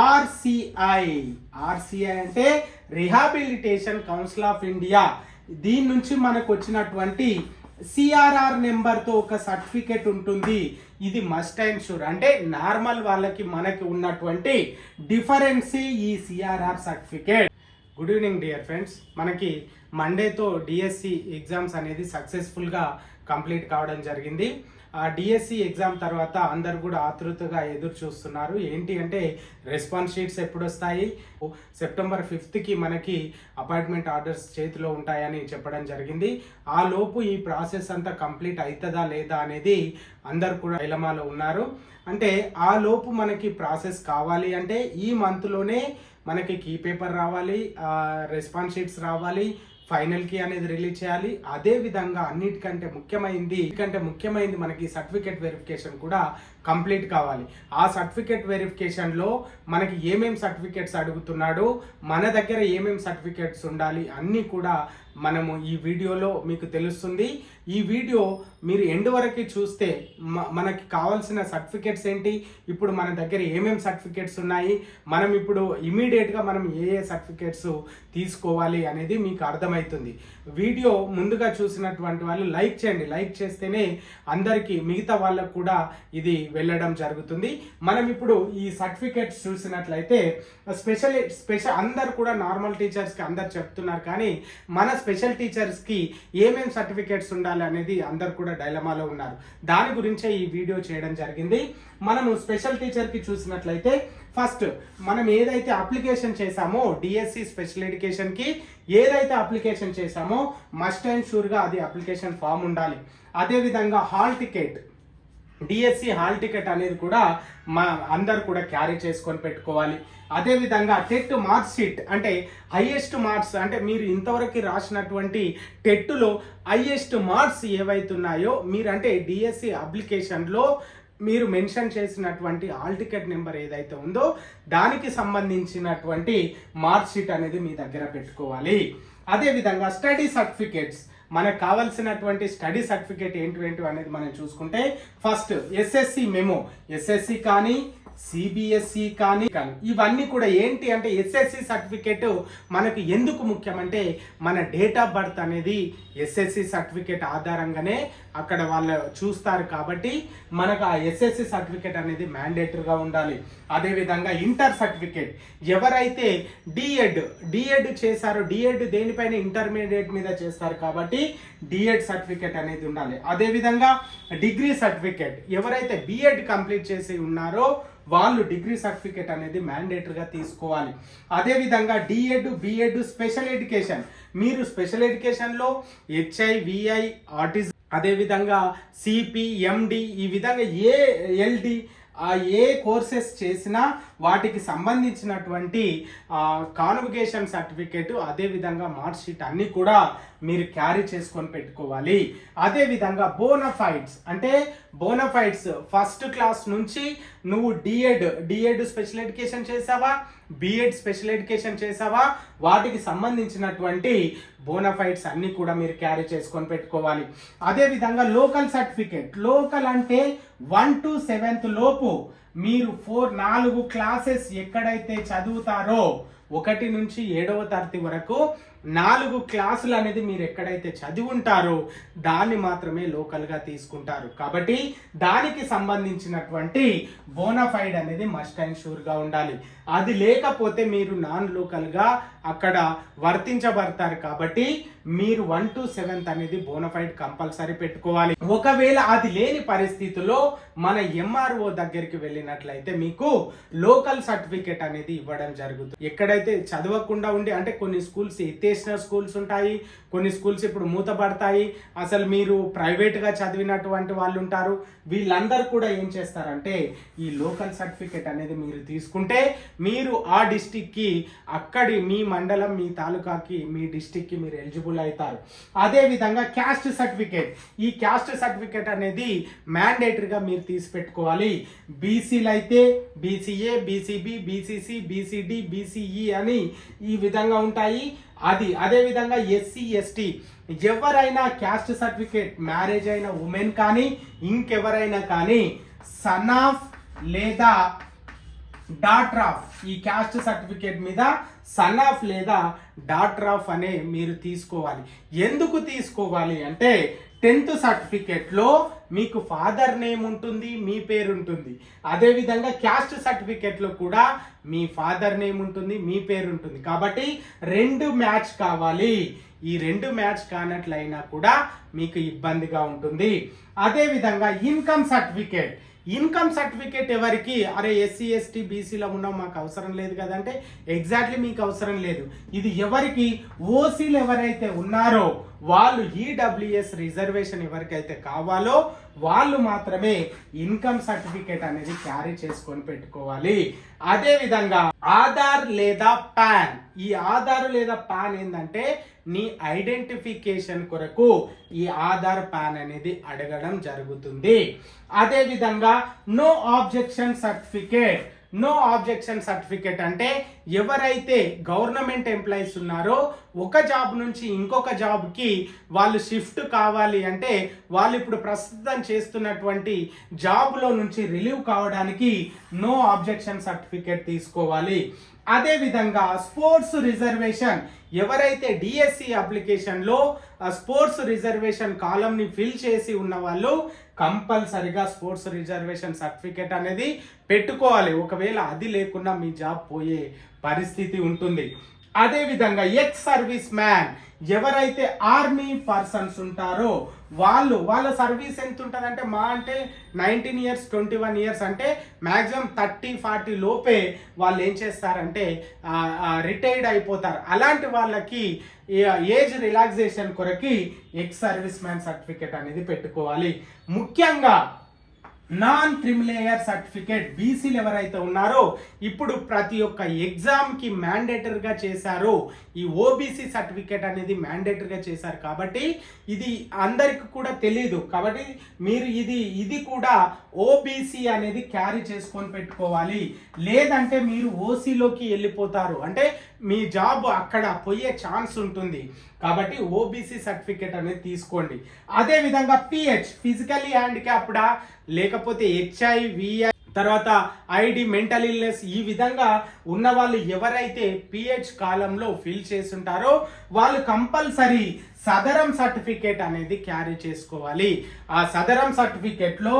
RCI. RCI అంటే rehabilitation council of India. దీని నుంచి మనకు వచ్చినటువంటి సిఆర్ఆర్ నెంబర్తో ఒక సర్టిఫికేట్ ఉంటుంది. ఇది మస్ట్ అండ్ షూర్ అంటే నార్మల్ వాళ్ళకి మనకి ఉన్నటువంటి డిఫరెన్సీ ఈ CRR certificate. Good evening dear friends మనకి మండేతో డిఎస్సి ఎగ్జామ్స్ అనేది సక్సెస్ఫుల్గా కంప్లీట్ కావడం జరిగింది. ఆ డిఎస్సి ఎగ్జామ్ తర్వాత అందరు కూడా ఆతృతగా ఎదురు చూస్తున్నారు. ఏంటి అంటే రెస్పాన్స్ షీట్స్ ఎప్పుడు వస్తాయి సెప్టెంబర్ ఫిఫ్త్కి మనకి అపాయింట్మెంట్ ఆర్డర్స్ చేతిలో ఉంటాయని చెప్పడం జరిగింది. ఆ లోపు ఈ ప్రాసెస్ అంతా కంప్లీట్ అవుతుందా లేదా అనేది అందరు కూడా డైలమాలో ఉన్నారు. అంటే ఆ లోపు మనకి ప్రాసెస్ కావాలి అంటే ఈ మంత్లోనే మనకి కీ పేపర్ రావాలి రెస్పాన్స్ షీట్స్ రావాలి ఫైనల్కి అనేది రిలీజ్ చేయాలి. అదే విధంగా అన్నిటికంటే ముఖ్యమైనది కంటే ముఖ్యమైనది మనకి సర్టిఫికేట్ వెరిఫికేషన్ కూడా కంప్లీట్ కావాలి. ఆ సర్టిఫికేట్ వెరిఫికేషన్లో మనకి ఏమేమి సర్టిఫికేట్స్ అడుగుతున్నాడు మన దగ్గర ఏమేం సర్టిఫికేట్స్ ఉండాలి అన్నీ కూడా మనము ఈ వీడియోలో మీకు తెలుస్తుంది. ఈ వీడియో మీరు ఎండ్ వరకు చూస్తే మనకి కావాల్సిన సర్టిఫికేట్స్ ఏంటి? ఇప్పుడు మన దగ్గర ఏమేం సర్టిఫికేట్స్ ఉన్నాయి? మనం ఇప్పుడు ఇమీడియట్గా మనం ఏ ఏ సర్టిఫికేట్స్ తీసుకోవాలి అనేది మీకు అర్థమవుతుంది. వీడియో ముందుగా చూసినటువంటి వాళ్ళు లైక్ చేయండి. లైక్ చేస్తేనే అందరికీ మిగతా వాళ్ళకు కూడా ఇది వెళ్ళడం జరుగుతుంది. మనం ఇప్పుడు ఈ సర్టిఫికేట్స్ చూసినట్లయితే స్పెషల్ స్పెషల్ అందరు కూడా నార్మల్ టీచర్స్కి అందరు చెప్తున్నారు. కానీ మన స్పెషల్ టీచర్స్కి ఏమేమి సర్టిఫికేట్స్ ఉండాలి అనేది అందరు కూడా డైలమాలో ఉన్నారు. దాని గురించే ఈ వీడియో చేయడం జరిగింది. మనము స్పెషల్ టీచర్కి చూసినట్లయితే ఫస్ట్ మనం ఏదైతే అప్లికేషన్ చేశామో డిఎస్సి స్పెషల్ ఎడ్యుకేషన్కి ఏదైతే అప్లికేషన్ చేశామో మస్ట్ అండ్ షూర్గా అది అప్లికేషన్ ఫామ్ ఉండాలి. అదేవిధంగా hall ticket DSC hall ticket అనేది కూడా మా అందరు కూడా క్యారీ చేసుకొని పెట్టుకోవాలి. అదేవిధంగా టెట్ మార్క్స్ షీట్ అంటే హైయెస్ట్ మార్క్స్ అంటే మీరు ఇంతవరకు రాసినటువంటి టెట్లో హైయెస్ట్ మార్క్స్ ఏవైతున్నాయో మీరు అంటే డిఎస్సి అప్లికేషన్లో మీరు మెన్షన్ చేసినటువంటి హాల్ టికెట్ నెంబర్ ఏదైతే ఉందో దానికి సంబంధించినటువంటి మార్క్ షీట్ అనేది మీ దగ్గర పెట్టుకోవాలి. అదేవిధంగా స్టడీ సర్టిఫికేట్స్ మనకు కావాల్సినటువంటి స్టడీ సర్టిఫికేట్ ఏంటి ఏంటి అనేది మనం చూసుకుంటే ఫస్ట్ ఎస్ఎస్సి మెమో. ఎస్ఎస్సి కానీ సిబిఎస్ఈ కానీ కానీ ఇవన్నీ కూడా ఏంటి అంటే ఎస్ఎస్సి సర్టిఫికేట్ మనకు ఎందుకు ముఖ్యమంటే మన డేట్ ఆఫ్ బర్త్ అనేది ఎస్ఎస్సి సర్టిఫికేట్ ఆధారంగానే అక్కడ వాళ్ళు చూస్తారు కాబట్టి మనకు ఆ ఎస్ఎస్సి సర్టిఫికేట్ అనేది మ్యాండేటరీగా ఉండాలి. అదేవిధంగా ఇంటర్ సర్టిఫికేట్ ఎవరైతే డిఎడ్ డిఎడ్ చేశారో డిఎడ్ దేనిపైన ఇంటర్మీడియట్ మీద చేస్తారు కాబట్టి డిఎడ్ సర్టిఫికేట్ అనేది ఉండాలి. అదేవిధంగా డిగ్రీ సర్టిఫికేట్ ఎవరైతే బిఎడ్ కంప్లీట్ చేసి ఉన్నారో వాళ్ళు డిగ్రీ సర్టిఫికేట్ అనేది మ్యాండేటరీగా తీసుకోవాలి. అదేవిధంగా డిఎడ్ బిఎడ్ స్పెషల్ ఎడ్యుకేషన్ మీరు స్పెషల్ ఎడ్యుకేషన్లో హెచ్ఐ విఐ ఆర్టిజం అదేవిధంగా సిపి ఎండి ఈ విధంగా ఏ ఎల్డి ఏ కోర్సెస్ చేసినా వాటికి సంబంధించినటువంటి కాన్వికేషన్ సర్టిఫికేట్ అదేవిధంగా మార్క్ షీట్ అన్నీ కూడా మీరు క్యారీ చేసుకొని పెట్టుకోవాలి. అదేవిధంగా బోనఫైడ్స్ అంటే బోనఫైడ్స్ ఫస్ట్ క్లాస్ నుంచి నువ్వు డిఎడ్ డిఎడ్ స్పెషల్ ఎడ్యుకేషన్ చేసావా? బిఎడ్ స్పెషల్ ఎడ్యుకేషన్ చేసావా? వాటికి సంబంధించినటువంటి బోనఫైడ్స్ అన్ని కూడా మీరు క్యారీ చేసుకొని పెట్టుకోవాలి. అదేవిధంగా లోకల్ సర్టిఫికేట్ లోకల్ అంటే వన్ టు సెవెంత్ లోపు మీరు ఫోర్ నాలుగు క్లాసెస్ ఎక్కడైతే చదువుతారో ఒకటి నుంచి ఏడవ తరగతి వరకు నాలుగు క్లాసులు అనేది మీరు ఎక్కడైతే చదివి ఉంటారో దాన్ని మాత్రమే లోకల్గా తీసుకుంటారు. కాబట్టి దానికి సంబంధించినటువంటి బోనఫైడ్ అనేది మస్ట్ అండ్ షూర్గా ఉండాలి. అది లేకపోతే మీరు నాన్ లోకల్గా అక్కడ వర్తించబడతారు కాబట్టి మీరు వన్ టు సెవెంత్ అనేది బోనఫైడ్ కంపల్సరీ పెట్టుకోవాలి. ఒకవేళ అది లేని పరిస్థితిలో మన ఎంఆర్ఓ దగ్గరికి వెళ్ళినట్లయితే మీకు లోకల్ సర్టిఫికేట్ అనేది ఇవ్వడం జరుగుతుంది. ఎక్కడైతే చదవకుండా ఉండి అంటే కొన్ని స్కూల్స్ అయితే చేసిన స్కూల్స్ ఉంటాయి కొన్ని స్కూల్స్ ఇప్పుడు మూతపడతాయి. అసలు మీరు ప్రైవేట్గా చదివినటువంటి వాళ్ళు ఉంటారు. వీళ్ళందరూ కూడా ఏం చేస్తారంటే ఈ లోకల్ సర్టిఫికేట్ అనేది మీరు తీసుకుంటే మీరు ఆ డిస్టిక్కి అక్కడి మీ మండలం మీ తాలూకాకి మీ డిస్టిక్కి మీరు ఎలిజిబుల్ అవుతారు. అదే విధంగా క్యాస్ట్ సర్టిఫికేట్ ఈ క్యాస్ట్ సర్టిఫికేట్ అనేది మ్యాండేటరీగా మీరు తీసి పెట్టుకోవాలి. బీసీలు అయితే BCA BCB BCC BCD BCE అని ఈ విధంగా ఉంటాయి. అది అదే విధంగా ఎస్సీ ఎస్టీ ఎవరైనా క్యాస్ట్ సర్టిఫికేట్ మ్యారేజ్ అయిన ఉమెన్ కానీ ఇంకెవరైనా కానీ సన్ ఆఫ్ లేదా డాటర్ ఆఫ్ ఈ క్యాస్ట్ సర్టిఫికేట్ మీద సన్ ఆఫ్ లేదా డాటర్ ఆఫ్ అనే మీరు తీసుకోవాలి. ఎందుకు తీసుకోవాలి అంటే టెన్త్ సర్టిఫికేట్లో మీకు ఫాదర్ నేమ్ ఉంటుంది మీ పేరు ఉంటుంది అదేవిధంగా క్యాస్ట్ సర్టిఫికేట్లో కూడా మీ ఫాదర్ నేమ్ ఉంటుంది మీ పేరు ఉంటుంది కాబట్టి రెండు మ్యాచ్ కావాలి. ఈ రెండు మ్యాచ్ కానట్లయినా కూడా మీకు ఇబ్బందిగా ఉంటుంది. అదేవిధంగా ఇన్కమ్ సర్టిఫికేట్ ఇన్కమ్ సర్టిఫికేట్ ఎవరికి? అరే ఎస్సీ ఎస్టీ బీసీలో ఉన్నాం మాకు అవసరం లేదు కదంటే ఎగ్జాక్ట్లీ మీకు అవసరం లేదు. ఇది ఎవరికి? ఓసీలు ఎవరైతే ఉన్నారో వాళ్ళు ఈడబ్ల్యూఎస్ రిజర్వేషన్ ఎవరికైతే కావాలో వాళ్ళు మాత్రమే ఇన్కమ్ సర్టిఫికేట్ అనేది క్యారీ చేసుకొని పెట్టుకోవాలి. అదే విధంగా ఆధార్ లేదా పాన్. ఈ ఆధార్ లేదా పాన్ ఏంటంటే నీ ఐడెంటిఫికేషన్ కొరకు ఈ ఆధార్ పాన్ అనేది అడగడం జరుగుతుంది. అదే విధంగా no objection certificate. No objection certificate అంటే ఎవరైతే గవర్నమెంట్ ఎంప్లాయీస్ ఉన్నారో ఒక జాబ్ నుంచి ఇంకొక జాబ్కి వాళ్ళు షిఫ్ట్ కావాలి అంటే వాళ్ళు ఇప్పుడు ప్రస్తుతం చేస్తున్నటువంటి జాబ్లో నుంచి రిలీవ్ కావడానికి నో ఆబ్జెక్షన్ సర్టిఫికేట్ తీసుకోవాలి. అదే విధంగా స్పోర్ట్స్ రిజర్వేషన్ ఎవరైతే డిఎస్సి అప్లికేషన్లో స్పోర్ట్స్ రిజర్వేషన్ కాలంని ఫిల్ చేసి ఉన్న వాళ్ళు కంపల్సరిగా స్పోర్ట్స్ రిజర్వేషన్ సర్టిఫికేట్ అనేది పెట్టుకోవాలి. ఒకవేళ అది లేకుండా మీ జాబ్ పోయే పరిస్థితి ఉంటుంది. అదేవిధంగా ఎక్స్ సర్వీస్ మ్యాన్ ఎవరైతే ఆర్మీ పర్సన్స్ ఉంటారో వాళ్ళు వాళ్ళ సర్వీస్ ఎంత ఉంటుందంటే మా అంటే nineteen years twenty one years అంటే మ్యాక్సిమం థర్టీ ఫార్టీ లోపే వాళ్ళు ఏం చేస్తారంటే రిటైర్డ్ అయిపోతారు. అలాంటి వాళ్ళకి ఏజ్ రిలాక్సేషన్ కొరకి ఎక్స్ సర్వీస్ మ్యాన్ సర్టిఫికేట్ అనేది పెట్టుకోవాలి. ముఖ్యంగా నాన్ క్రిమిలేయర్ సర్టిఫికేట్ బీసీలు ఎవరైతే ఉన్నారో ఇప్పుడు ప్రతి ఒక్క ఎగ్జామ్కి మ్యాండేటరీగా చేశారో. ఈ ఓబీసీ సర్టిఫికేట్ అనేది మ్యాండేటరీగా చేశారు కాబట్టి ఇది అందరికి కూడా తెలియదు కాబట్టి మీరు ఇది ఇది కూడా ఓబీసీ అనేది క్యారీ చేసుకొని పెట్టుకోవాలి. లేదంటే మీరు ఓసీలోకి వెళ్ళిపోతారు. అంటే మీ జాబ్ అక్కడ పోయే ఛాన్స్ ఉంటుంది. కాబట్టి ఓబీసీ సర్టిఫికేట్ అనేది తీసుకోండి. అదేవిధంగా పిహెచ్ ఫిజికల్లీ హ్యాండిక్యాప్డా లేకపోతే హెచ్ఐ విఐ తర్వాత ఐడి మెంటల్ ఇల్నెస్ ఈ విధంగా ఉన్న వాళ్ళు ఎవరైతే పిహెచ్ కాలంలో ఫిల్ చేస్తుంటారో వాళ్ళు కంపల్సరీ సదరం సర్టిఫికేట్ అనేది క్యారీ చేసుకోవాలి. ఆ సదరం సర్టిఫికేట్లో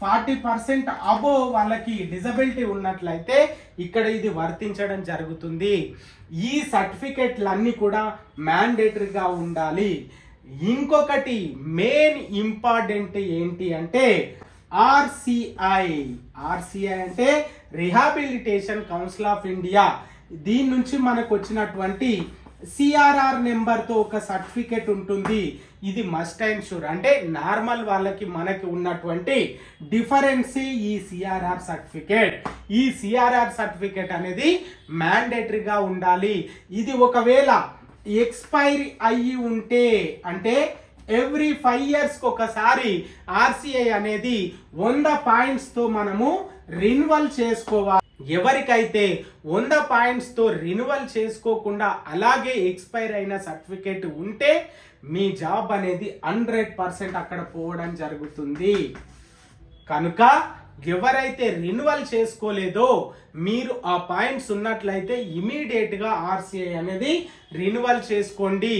ఫార్టీ పర్సెంట్ అబో వాళ్ళకి డిజబిలిటీ ఉన్నట్లయితే ఇక్కడ ఇది వర్తించడం జరుగుతుంది. ఈ సర్టిఫికేట్లన్నీ కూడా మ్యాండేటరీగా ఉండాలి. ఇంకొకటి మెయిన్ ఇంపార్టెంట్ ఏంటి అంటే ఆర్సిఐ. ఆర్సిఐ అంటే రిహాబిలిటేషన్ కౌన్సిల్ ఆఫ్ ఇండియా. దీని నుంచి మనకు వచ్చినటువంటి సిఆర్ఆర్ నెంబర్తో ఒక సర్టిఫికేట్ ఉంటుంది. ఇది మస్ట్ అండ్ షూర్. అంటే నార్మల్ వాళ్ళకి మనకి ఉన్నటువంటి డిఫరెన్స్ ఈ సిఆర్ఆర్ సర్టిఫికేట్. ఈ సిఆర్ఆర్ సర్టిఫికేట్ అనేది మ్యాండేటరీగా ఉండాలి. ఇది ఒకవేళ ఎక్స్పైరీ అయ్యి ఉంటే అంటే ఎవ్రీ ఫైవ్ ఇయర్స్కి ఒకసారి ఆర్సీఐ అనేది వంద పాయింట్స్తో మనము రిన్యువల్ చేసుకోవాలి. ఎవరికైతే వంద పాయింట్స్తో రిన్యువల్ చేసుకోకుండా అలాగే ఎక్స్పైర్ అయిన సర్టిఫికేట్ ఉంటే మీ జాబ్ అనేది హండ్రెడ్ పర్సెంట్ అక్కడ పోవడం జరుగుతుంది. కనుక ఎవరైతే రెన్యువల్ చేసుకోలేదో మీరు ఆ పాయింట్స్ ఉన్నట్లయితే ఇమీడియట్గా ఆర్సీఐ అనేది రెన్యువల్ చేసుకోండి.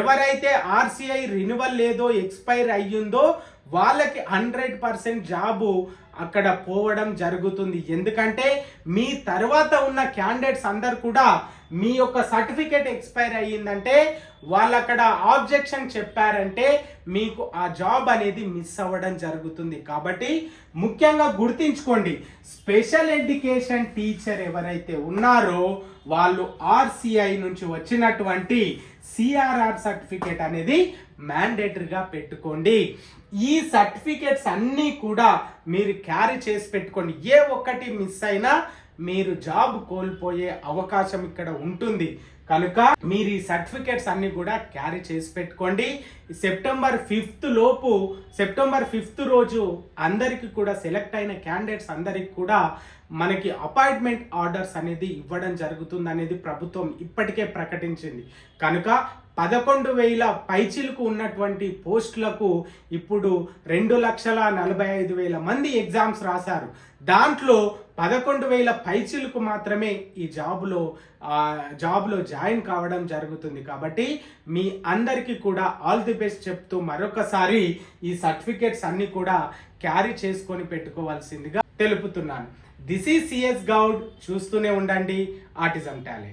ఎవరైతే ఆర్సీఐ రెన్యువల్ లేదో ఎక్స్పైర్ అయ్యిందో వాళ్ళకి హండ్రెడ్ పర్సెంట్ జాబు అక్కడ పోవడం జరుగుతుంది. ఎందుకంటే మీ తర్వాత ఉన్న క్యాండిడేట్స్ అందరు కూడా మీ యొక్క సర్టిఫికేట్ ఎక్స్పైర్ అయ్యిందంటే వాళ్ళు అక్కడ ఆబ్జెక్షన్ చెప్పారంటే మీకు ఆ జాబ్ అనేది మిస్ అవ్వడం జరుగుతుంది. కాబట్టి ముఖ్యంగా గుర్తించుకోండి. స్పెషల్ ఎడ్యుకేషన్ టీచర్ ఎవరైతే ఉన్నారో వాళ్ళు ఆర్సిఐ నుంచి వచ్చినటువంటి సిఆర్ఆర్ సర్టిఫికేట్ అనేది మ్యాండేటరీగా పెట్టుకోండి. ఈ సర్టిఫికేట్స్ అన్నీ కూడా మీరు క్యారీ చేసి పెట్టుకోండి. ఏ ఒక్కటి మిస్ అయినా మీరు జాబ్ కోల్పోయే అవకాశం ఇక్కడ ఉంటుంది. కనుక మీరు ఈ సర్టిఫికేట్స్ అన్ని కూడా క్యారీ చేసి పెట్టుకోండి. సెప్టెంబర్ ఫిఫ్త్ లోపు సెప్టెంబర్ ఫిఫ్త్ రోజు అందరికి కూడా సెలెక్ట్ అయిన క్యాండిడేట్స్ అందరికి కూడా మనకి అపాయింట్మెంట్ ఆర్డర్స్ అనేది ఇవ్వడం జరుగుతుంది అనేది ప్రభుత్వం ఇప్పటికే ప్రకటించింది. కనుక పదకొండు వేల పైచిలకు ఉన్నటువంటి పోస్టులకు ఇప్పుడు రెండు లక్షల నలభై ఐదు వేల మంది ఎగ్జామ్స్ రాశారు. దాంట్లో పదకొండు వేల పైచిలకు మాత్రమే ఈ జాబ్లో జాబ్లో జాయిన్ కావడం జరుగుతుంది. కాబట్టి మీ అందరికీ కూడా ఆల్ ది బెస్ట్ చెప్తూ మరొకసారి ఈ సర్టిఫికేట్స్ అన్ని కూడా క్యారీ చేసుకొని పెట్టుకోవాల్సిందిగా తెలుపుతున్నాను. దిస్ ఈ సిఎస్ గౌడ్. చూస్తూనే ఉండండి. Autism talent.